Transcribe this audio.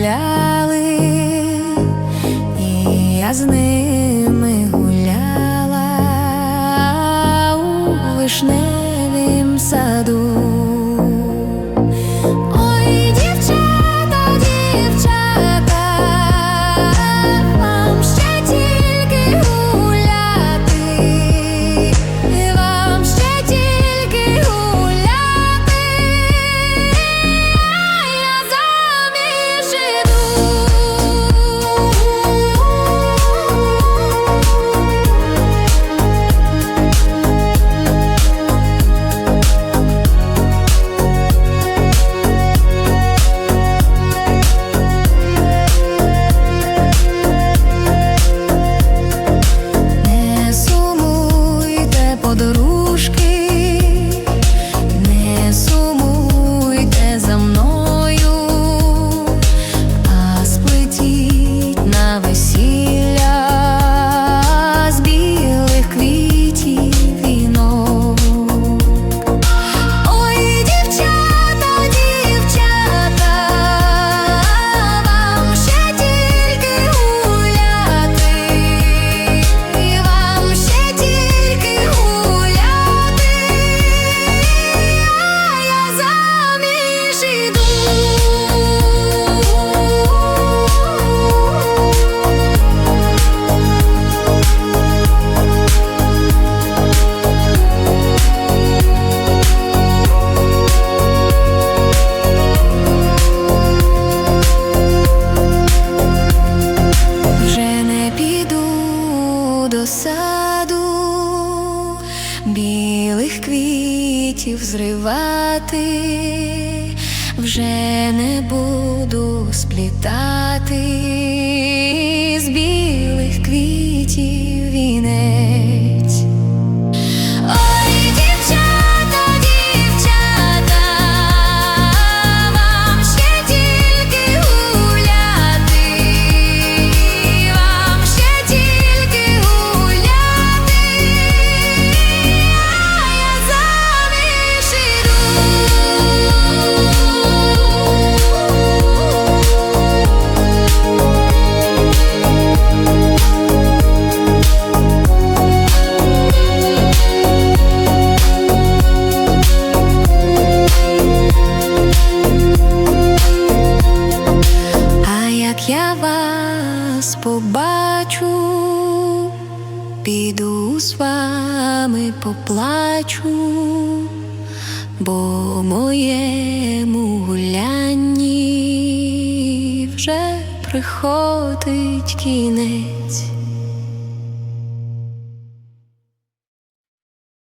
гуляли, і я з ними гуляла у вишневім саду. саду білих квітів зривати, вже не буду сплітати. плачу, піду з вами поплачу, бо моєму гулянні вже приходить кінець.